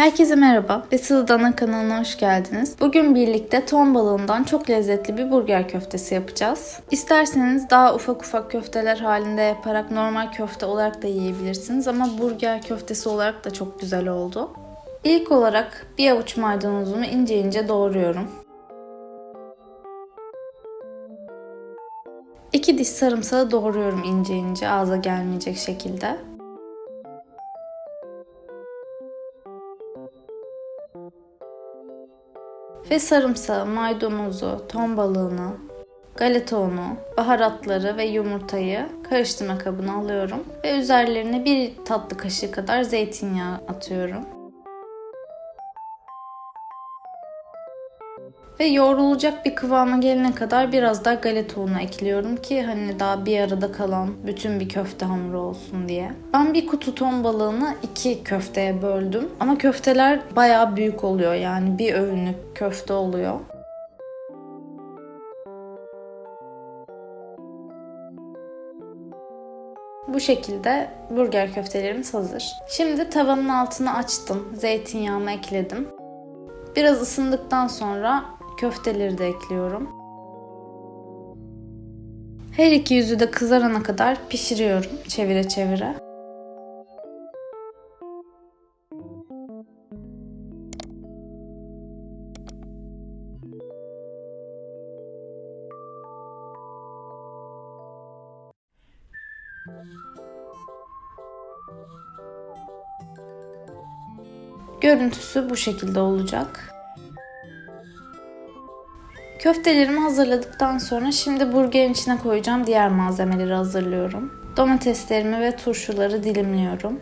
Herkese merhaba ve Sılı Dana kanalına hoş geldiniz. Bugün birlikte ton balığından çok lezzetli bir burger köftesi yapacağız. İsterseniz daha ufak ufak köfteler halinde yaparak normal köfte olarak da yiyebilirsiniz ama burger köftesi olarak da çok güzel oldu. İlk olarak bir avuç maydanozumu ince ince doğruyorum. İki diş sarımsağı doğruyorum ince ince ağza gelmeyecek şekilde. Ve sarımsağı, maydanozu, ton balığını, galeta unu, baharatları ve yumurtayı karıştırma kabına alıyorum. Ve üzerlerine bir tatlı kaşığı kadar zeytinyağı atıyorum. Ve yoğrulacak bir kıvama gelene kadar biraz daha galeta unu ekliyorum ki hani daha bir arada kalan bütün bir köfte hamuru olsun diye. Ben bir kutu ton balığını iki köfteye böldüm. Ama köfteler bayağı büyük oluyor yani bir öğünlük köfte oluyor. Bu şekilde burger köftelerimiz hazır. Şimdi tavanın altını açtım. Zeytinyağımı ekledim. Biraz ısındıktan sonra köfteleri de ekliyorum. Her iki yüzü de kızarana kadar pişiriyorum çevire çevire. Görüntüsü bu şekilde olacak. Köftelerimi hazırladıktan sonra şimdi burgerin içine koyacağım diğer malzemeleri hazırlıyorum. Domateslerimi ve turşuları dilimliyorum.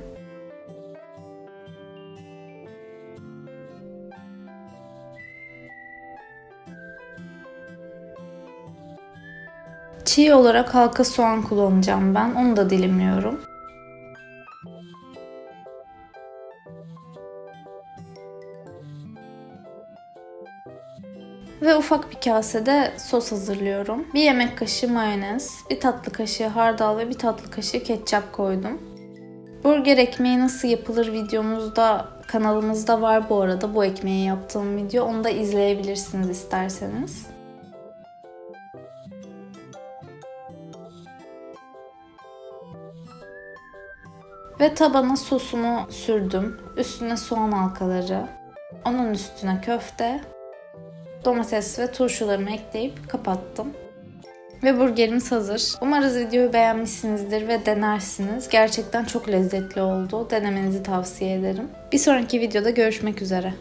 Çiğ olarak halka soğan kullanacağım ben. Onu da dilimliyorum. Ve ufak bir kasede sos hazırlıyorum. Bir yemek kaşığı mayonez, bir tatlı kaşığı hardal ve bir tatlı kaşığı ketçap koydum. Burger ekmeği nasıl yapılır videomuzda kanalımızda var bu arada bu ekmeği yaptığım video. Onu da izleyebilirsiniz isterseniz. Ve tabana sosumu sürdüm. Üstüne soğan halkaları, onun üstüne köfte, domates ve turşularımı ekleyip kapattım. Ve burgerimiz hazır. Umarız videoyu beğenmişsinizdir ve denersiniz. Gerçekten çok lezzetli oldu. Denemenizi tavsiye ederim. Bir sonraki videoda görüşmek üzere.